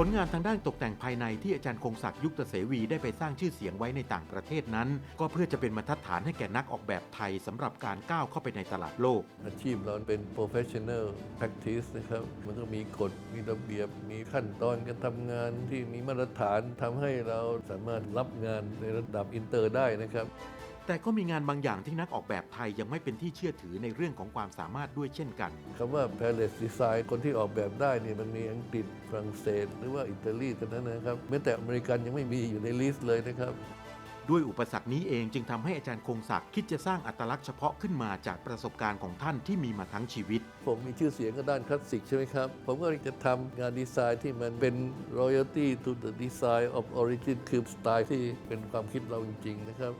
ผลงานทางด้านตกแต่งภายในที่อาจารย์คงศักดิ์ยุคตเสวีได้ไปสร้างชื่อเสียงไว้ในต่างประเทศนั้น ก็เพื่อจะเป็นบรรทัดฐานให้แก่นักออกแบบไทยสำหรับการก้าวเข้าไปในตลาดโลก อาชีพเราเป็น professional practice นะครับ มันก็มีกฎ มีระเบียบ มีขั้นตอนการทำงานที่มีมาตรฐานทำให้เราสามารถรับงานในระดับอินเตอร์ได้นะครับ แต่ก็มีงานบางอย่างที่นักออกแบบไทยยังไม่เป็นที่เชื่อถือในเรื่องของความสามารถด้วยเช่นกัน คำว่า Palace Design คนที่ออกแบบได้เนี่ยมันมีอังกฤษฝรั่งเศส หรือว่าอิตาลีเท่านั้นนะครับแม้แต่อเมริกันยังไม่มีอยู่ในลิสต์เลยนะครับ ด้วยอุปสรรคนี้เองจึงทำให้อาจารย์คงศักดิ์คิดจะสร้างอัตลักษณ์เฉพาะขึ้นมาจากประสบการณ์ของท่านที่มีมาทั้งชีวิต ผมมีชื่อเสียงก็ด้านคลาสสิกใช่ไหมครับ ผมก็จะทำงานดีไซน์ที่มันเป็น royalty to the design of origin คือสไตล์ที่เป็นความคิดเราจริงๆนะครับ